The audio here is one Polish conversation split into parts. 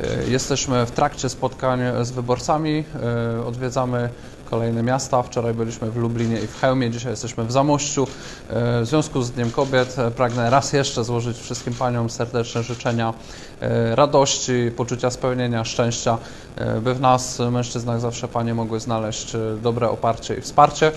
E, Jesteśmy w trakcie spotkań z wyborcami, e, odwiedzamy kolejne miasta. Wczoraj byliśmy w Lublinie i w Chełmie, dzisiaj jesteśmy w Zamościu. E, W związku z Dniem Kobiet e, pragnę raz jeszcze złożyć wszystkim paniom serdeczne życzenia e, radości, poczucia spełnienia, szczęścia, by w nas, mężczyznach, zawsze panie mogły znaleźć dobre oparcie i wsparcie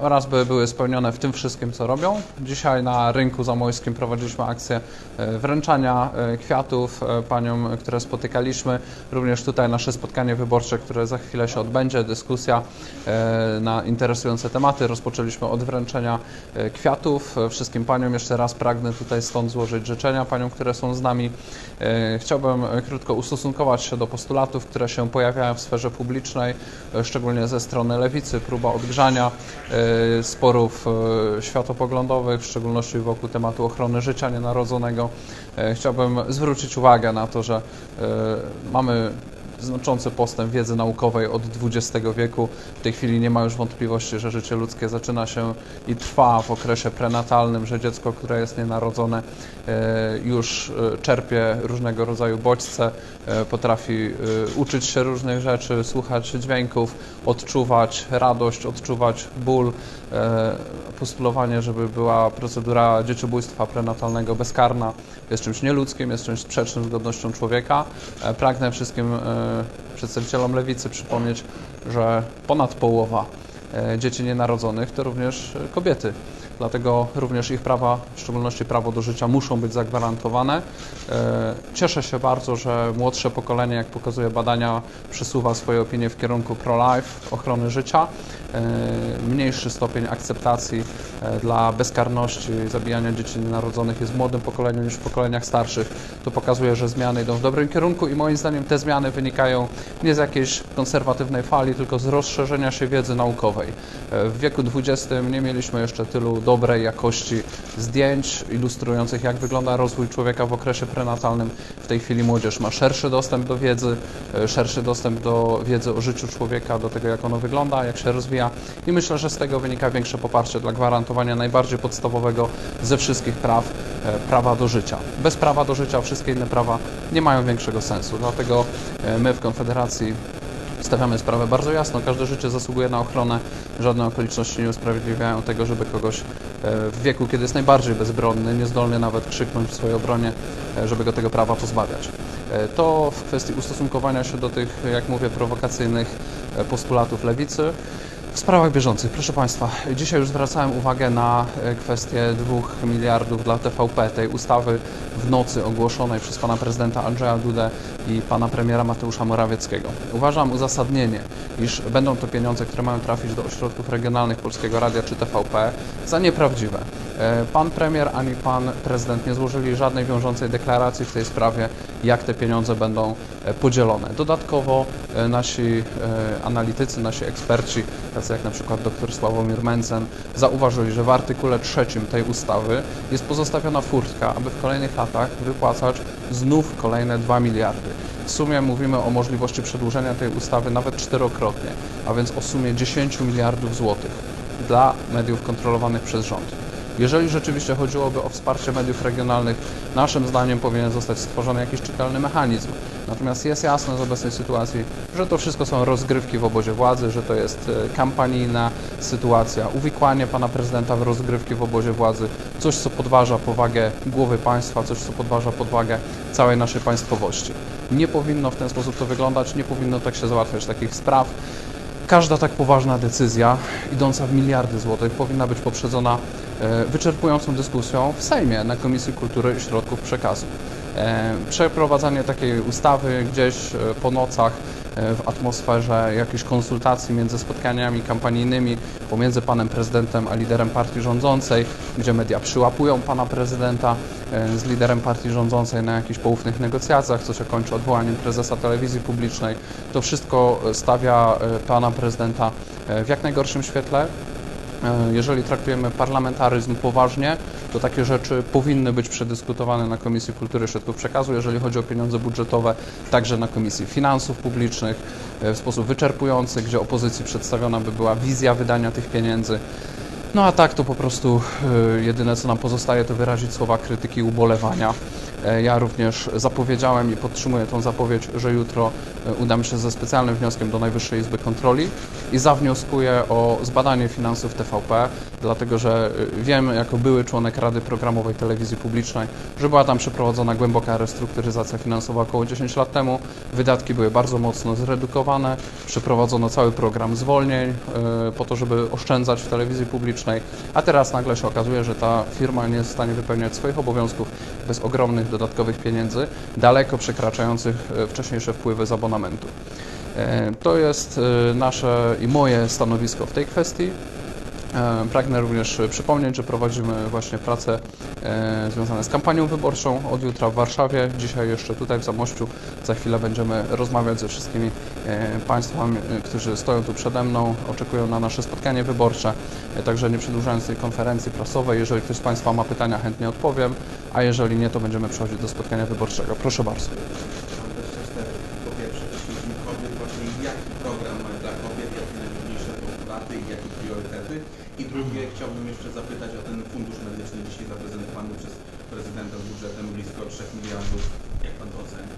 oraz by były spełnione w tym wszystkim, co robią. Dzisiaj na rynku zamojskim prowadziliśmy akcję wręczania kwiatów paniom, które spotykaliśmy. Również tutaj nasze spotkanie wyborcze, które za chwilę się odbędzie, dyskusja na interesujące tematy. Rozpoczęliśmy od wręczenia e, kwiatów. E, Wszystkim paniom jeszcze raz pragnę tutaj stąd złożyć życzenia paniom, które są z nami. E, Chciałbym e, krótko ustosunkować się do postulatów, które się pojawiają w sferze publicznej, e, szczególnie ze strony lewicy, próba odgrzania e, sporów e, światopoglądowych, w szczególności wokół tematu ochrony życia nienarodzonego. E, Chciałbym zwrócić uwagę na to, że e, mamy znaczący postęp wiedzy naukowej od XX wieku. W tej chwili nie ma już wątpliwości, że życie ludzkie zaczyna się i trwa w okresie prenatalnym, że dziecko, które jest nienarodzone, e, już e, czerpie różnego rodzaju bodźce, e, potrafi uczyć się różnych rzeczy, słuchać dźwięków, odczuwać radość, odczuwać ból. Postulowanie, żeby była procedura dzieciobójstwa prenatalnego bezkarna, jest czymś nieludzkim, jest czymś sprzecznym z godnością człowieka. Pragnę wszystkim przedstawicielom lewicy przypomnieć, że ponad połowa e, dzieci nienarodzonych to również e, kobiety. Dlatego również ich prawa, w szczególności prawo do życia, muszą być zagwarantowane. E, Cieszę się bardzo, że młodsze pokolenie, jak pokazuje badania, przesuwa swoje opinie w kierunku pro-life, ochrony życia. E, Mniejszy stopień akceptacji e, dla bezkarności zabijania dzieci nienarodzonych jest w młodym pokoleniu niż w pokoleniach starszych. To pokazuje, że zmiany idą w dobrym kierunku i moim zdaniem te zmiany wynikają nie z jakiejś konserwatywnej fali, tylko z rozszerzenia się wiedzy naukowej. W wieku XX nie mieliśmy jeszcze tylu dobrej jakości zdjęć ilustrujących, jak wygląda rozwój człowieka w okresie prenatalnym. W tej chwili młodzież ma szerszy dostęp do wiedzy, e, szerszy dostęp do wiedzy o życiu człowieka, do tego, jak ono wygląda, jak się rozwija i myślę, że z tego wynika większe poparcie dla gwarantowania najbardziej podstawowego ze wszystkich praw, e, prawa do życia. Bez prawa do życia wszystkie inne prawa nie mają większego sensu, dlatego e, my w Konfederacji Stawiamy sprawę bardzo jasno. Każde życie zasługuje na ochronę. Żadne okoliczności nie usprawiedliwiają tego, żeby kogoś e, w wieku, kiedy jest najbardziej bezbronny, niezdolny nawet krzyknąć w swojej obronie, e, żeby go tego prawa pozbawiać. E, To w kwestii ustosunkowania się do tych, jak mówię, prowokacyjnych postulatów lewicy. W sprawach bieżących, proszę Państwa, dzisiaj już zwracałem uwagę na e, kwestię 2 miliardów dla TVP, tej ustawy w nocy ogłoszonej przez pana prezydenta Andrzeja Dudę i pana premiera Mateusza Morawieckiego. Uważam uzasadnienie, iż będą to pieniądze, które mają trafić do ośrodków regionalnych Polskiego Radia czy TVP, za nieprawdziwe. E, Pan premier ani pan prezydent nie złożyli żadnej wiążącej deklaracji w tej sprawie, jak te pieniądze będą e, podzielone. Dodatkowo nasi analitycy, nasi eksperci, tacy jak na przykład dr Sławomir Mencen, zauważyli, że w artykule trzecim tej ustawy jest pozostawiona furtka, aby w kolejnych latach wypłacać znów kolejne 2 miliardy. W sumie mówimy o możliwości przedłużenia tej ustawy nawet czterokrotnie, a więc o sumie 10 miliardów złotych dla mediów kontrolowanych przez rząd. Jeżeli rzeczywiście chodziłoby o wsparcie mediów regionalnych, naszym zdaniem powinien zostać stworzony jakiś czytelny mechanizm. Natomiast jest jasne z obecnej sytuacji, że to wszystko są rozgrywki w obozie władzy, że to jest e, kampanijna sytuacja, uwikłanie pana prezydenta w rozgrywki w obozie władzy, coś co podważa powagę głowy państwa, coś co podważa powagę całej naszej państwowości. Nie powinno w ten sposób to wyglądać, nie powinno tak się załatwiać takich spraw. Każda tak poważna decyzja, idąca w miliardy złotych, powinna być poprzedzona wyczerpującą dyskusją w Sejmie na Komisji Kultury i Środków Przekazu. E, Przeprowadzanie takiej ustawy gdzieś e, po nocach e, w atmosferze jakichś konsultacji między spotkaniami kampanijnymi pomiędzy panem prezydentem a liderem partii rządzącej, gdzie media przyłapują pana prezydenta e, z liderem partii rządzącej na jakichś poufnych negocjacjach, co się kończy odwołaniem prezesa telewizji publicznej. To wszystko e, stawia e, pana prezydenta e, w jak najgorszym świetle. E, Jeżeli traktujemy parlamentaryzm poważnie, to takie rzeczy powinny być przedyskutowane na Komisji Kultury i Środków Przekazu, jeżeli chodzi o pieniądze budżetowe, także na Komisji Finansów Publicznych e, w sposób wyczerpujący, gdzie opozycji przedstawiona by była wizja wydania tych pieniędzy. No a tak to po prostu y, jedyne co nam pozostaje to wyrazić słowa krytyki i ubolewania. E, Ja również zapowiedziałem i podtrzymuję tą zapowiedź, że jutro e, udam się ze specjalnym wnioskiem do Najwyższej Izby Kontroli i zawnioskuję o zbadanie finansów TVP, dlatego że y, wiem jako były członek Rady Programowej Telewizji Publicznej, że była tam przeprowadzona głęboka restrukturyzacja finansowa około 10 lat temu. Wydatki były bardzo mocno zredukowane, przeprowadzono cały program zwolnień y, po to, żeby oszczędzać w telewizji publicznej, a teraz nagle się okazuje, że ta firma nie jest w stanie wypełniać swoich obowiązków bez ogromnych dodatkowych pieniędzy, daleko przekraczających e, wcześniejsze wpływy z abonamentu. E, To jest e, nasze i moje stanowisko w tej kwestii. E, Pragnę również przypomnieć, że prowadzimy właśnie prace e, związane z kampanią wyborczą od jutra w Warszawie, dzisiaj jeszcze tutaj w Zamościu. Za chwilę będziemy rozmawiać ze wszystkimi e, Państwami, e, którzy stoją tu przede mną, oczekują na nasze spotkanie wyborcze. E, Także nie przedłużając tej konferencji prasowej, jeżeli ktoś z Państwa ma pytania, chętnie odpowiem, a jeżeli nie, to będziemy przechodzić do spotkania wyborczego. Proszę bardzo. Mam też też te, po pierwsze, jeśli kobiet, właśnie jaki program ma dla kobiet, jakie najważniejsze postulaty i jakie priorytety. I drugie, chciałbym jeszcze zapytać o ten fundusz medyczny dzisiaj zaprezentowany przez prezydenta z budżetem blisko 3 miliardów. Jak pan to ocenia?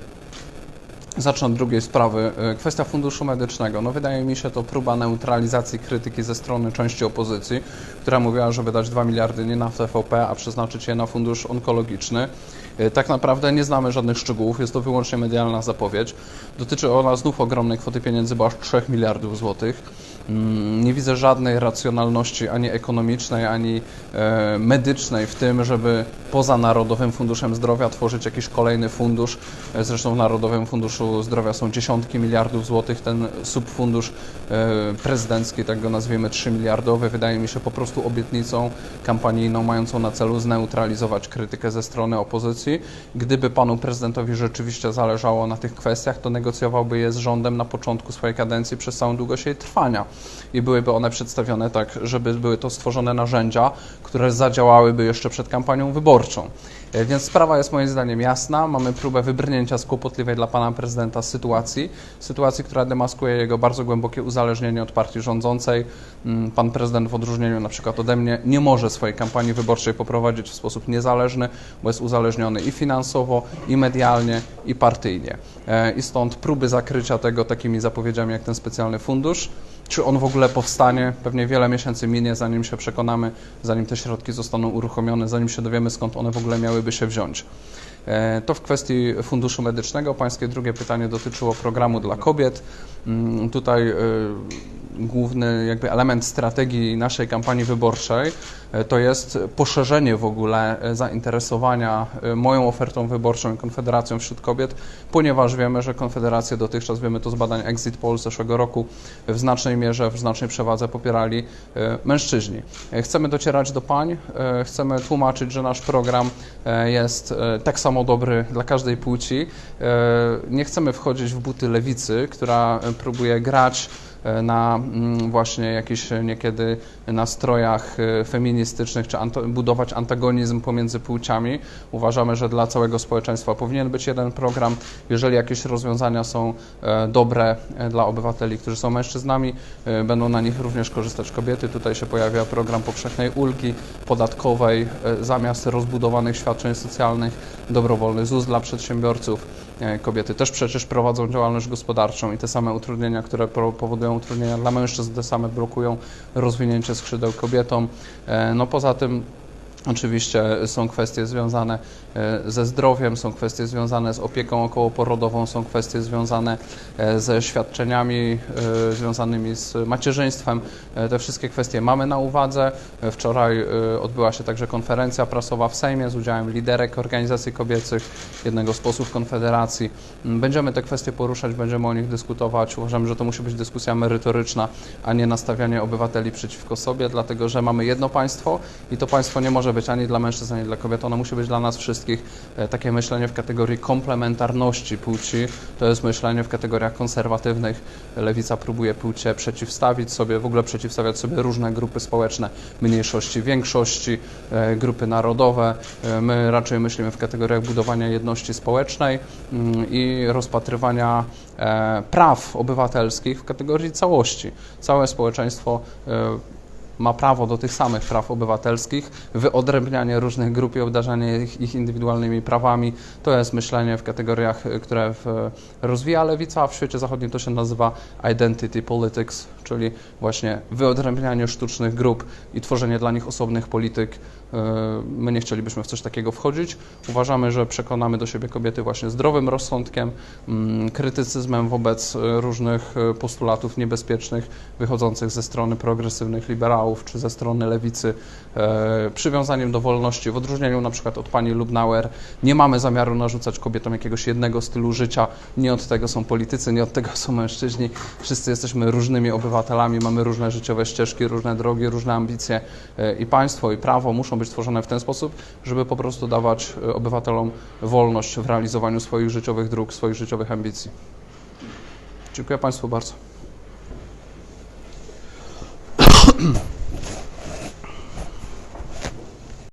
Zacznę od drugiej sprawy. E, Kwestia funduszu medycznego. No wydaje mi się to próba neutralizacji krytyki ze strony części opozycji, która mówiła, że wydać 2 miliardy nie na TVP, a przeznaczyć je na fundusz onkologiczny. E, Tak naprawdę nie znamy żadnych szczegółów, jest to wyłącznie medialna zapowiedź. Dotyczy ona znów ogromnej kwoty pieniędzy, bo aż 3 miliardów złotych. Mm, Nie widzę żadnej racjonalności ani ekonomicznej, ani e, medycznej w tym, żeby poza Narodowym Funduszem Zdrowia tworzyć jakiś kolejny fundusz. E, Zresztą w Narodowym Funduszu Zdrowia są dziesiątki miliardów złotych. Ten subfundusz prezydencki, tak go nazwijmy, 3 miliardowy, wydaje mi się po prostu obietnicą kampanijną mającą na celu zneutralizować krytykę ze strony opozycji. Gdyby panu prezydentowi rzeczywiście zależało na tych kwestiach, to negocjowałby je z rządem na początku swojej kadencji przez całą długość jej trwania i byłyby one przedstawione tak, żeby były to stworzone narzędzia, które zadziałałyby jeszcze przed kampanią wyborczą. E, Więc sprawa jest moim zdaniem jasna. Mamy próbę wybrnięcia z kłopotliwej dla pana prezydenta sytuacji, sytuacji, która demaskuje jego bardzo głębokie uzależnienie od partii rządzącej. Mm, Pan prezydent w odróżnieniu na przykład ode mnie nie może swojej kampanii wyborczej poprowadzić w sposób niezależny, bo jest uzależniony i finansowo, i medialnie, i partyjnie. E, I stąd próby zakrycia tego takimi zapowiedziami jak ten specjalny fundusz, czy on w ogóle powstanie? Pewnie wiele miesięcy minie, zanim się przekonamy, zanim te środki zostaną uruchomione, zanim się dowiemy, skąd one w ogóle miałyby się wziąć. E, To w kwestii funduszu medycznego. Pańskie drugie pytanie dotyczyło programu dla kobiet. Mm, Tutaj e, główny jakby element strategii naszej kampanii wyborczej e, to jest poszerzenie w ogóle e, zainteresowania e, moją ofertą wyborczą i Konfederacją wśród kobiet, ponieważ wiemy, że Konfederację dotychczas, wiemy to z badań Exit Poll z zeszłego roku, w znacznej mierze, w znacznej przewadze popierali mężczyźni. Chcemy docierać do pań, chcemy tłumaczyć, że nasz program jest tak samo dobry dla każdej płci. Nie chcemy wchodzić w buty lewicy, która próbuje grać na mm, właśnie jakichś niekiedy nastrojach e, feministycznych, czy anto- budować antagonizm pomiędzy płciami. Uważamy, że dla całego społeczeństwa powinien być jeden program. Jeżeli jakieś rozwiązania są e, dobre e, dla obywateli, którzy są mężczyznami, e, będą na nich również korzystać kobiety. Tutaj się pojawia program powszechnej ulgi podatkowej e, zamiast rozbudowanych świadczeń socjalnych, dobrowolny ZUS dla przedsiębiorców. E, Kobiety też przecież prowadzą działalność gospodarczą i te same utrudnienia, które powodują utrudnienia dla mężczyzn, te same blokują rozwinięcie skrzydeł kobietom. E, No poza tym Oczywiście są kwestie związane e, ze zdrowiem, są kwestie związane z opieką okołoporodową, są kwestie związane e, ze świadczeniami e, związanymi z macierzyństwem. Te wszystkie kwestie mamy na uwadze. Wczoraj odbyła się także konferencja prasowa w Sejmie z udziałem liderek organizacji kobiecych, jednego z posłów Konfederacji. M, Będziemy te kwestie poruszać, będziemy o nich dyskutować. Uważamy, że to musi być dyskusja merytoryczna, a nie nastawianie obywateli przeciwko sobie, dlatego że mamy jedno państwo i to państwo nie może być ani dla mężczyzn, ani dla kobiet. Ono musi być dla nas wszystkich e, takie myślenie w kategorii komplementarności płci. To jest myślenie w kategoriach konserwatywnych. Lewica próbuje płcie przeciwstawić sobie, w ogóle przeciwstawiać sobie różne grupy społeczne, mniejszości, większości, e, grupy narodowe. E, My raczej myślimy w kategoriach budowania jedności społecznej mm, i rozpatrywania praw obywatelskich w kategorii całości. Całe społeczeństwo ma prawo do tych samych praw obywatelskich, wyodrębnianie różnych grup i obdarzanie ich, ich indywidualnymi prawami, to jest myślenie w kategoriach, które w, rozwija lewica, a w świecie zachodnim to się nazywa identity politics, czyli właśnie wyodrębnianie sztucznych grup i tworzenie dla nich osobnych polityk. Y, My nie chcielibyśmy w coś takiego wchodzić. Uważamy, że przekonamy do siebie kobiety właśnie zdrowym rozsądkiem, mm, krytycyzmem wobec y, różnych y, postulatów niebezpiecznych wychodzących ze strony progresywnych liberałów czy ze strony lewicy, e, przywiązaniem do wolności, w odróżnieniu na przykład od pani Lubnauer. Nie mamy zamiaru narzucać kobietom jakiegoś jednego stylu życia. Nie od tego są politycy, nie od tego są mężczyźni. Wszyscy jesteśmy różnymi obywatelami, mamy różne życiowe ścieżki, różne drogi, różne ambicje e, i państwo i prawo muszą być tworzone w ten sposób, żeby po prostu dawać e, obywatelom wolność w realizowaniu swoich życiowych dróg, swoich życiowych ambicji. Dziękuję Państwu bardzo.